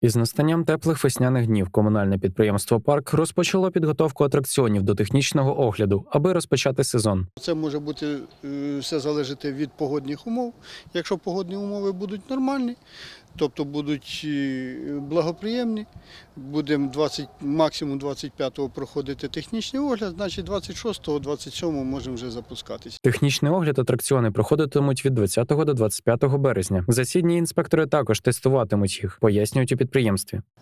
Із настанням теплих весняних днів комунальне підприємство Парк розпочало підготовку атракціонів до технічного огляду, аби розпочати сезон. Це може бути е, все залежати від погодних умов. Якщо погодні умови будуть нормальні, тобто будуть е, благоприємні, будемо 20, максимум 25-го проходити технічний огляд, значить 26-го, 27-го можемо вже запускатися. Технічний огляд атракціони проходитимуть від 20 до 25 березня. За ці дні інспектори також тестуватимуть їх, пояснюють у підприємстві.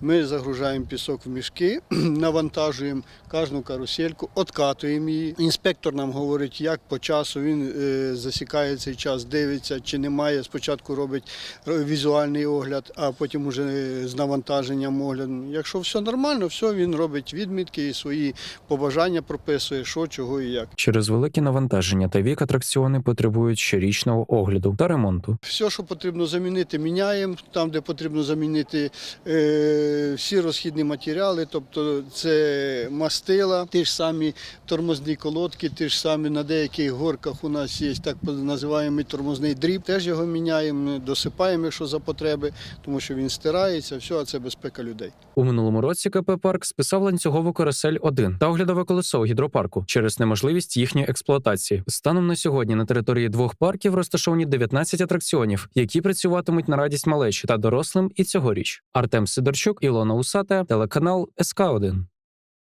Ми загружаємо пісок в мішки, навантажуємо кожну карусельку, откатуємо її. Інспектор нам говорить, як по часу він е, засікає цей час, дивиться, чи немає. Спочатку робить е, візуальний огляд, а потім уже е, з навантаженням огляду. Якщо все нормально, все він робить відмітки і свої побажання прописує, що, чого і як. Через великі навантаження та вік атракціони потребують щорічного огляду та ремонту. Все, що потрібно замінити, міняємо. Там, де потрібно замінити всі розхідні матеріали, тобто це мастила, ті ж самі тормозні колодки, ті ж самі на деяких горках у нас є так називаємо тормозний дріб. Теж його міняємо, досипаємо, якщо за потреби, тому що він стирається, все, а це безпека людей. У минулому році КП Парк списав ланцюгову карусель 1 та оглядове колесо у гідропарку через неможливість їхньої експлуатації. Станом на сьогодні на території двох парків розташовані 19 атракціонів, які працюватимуть на радість малечі та дорослим і цьогоріч. Артем Сидорчук, Ілона Усата, телеканал СК 1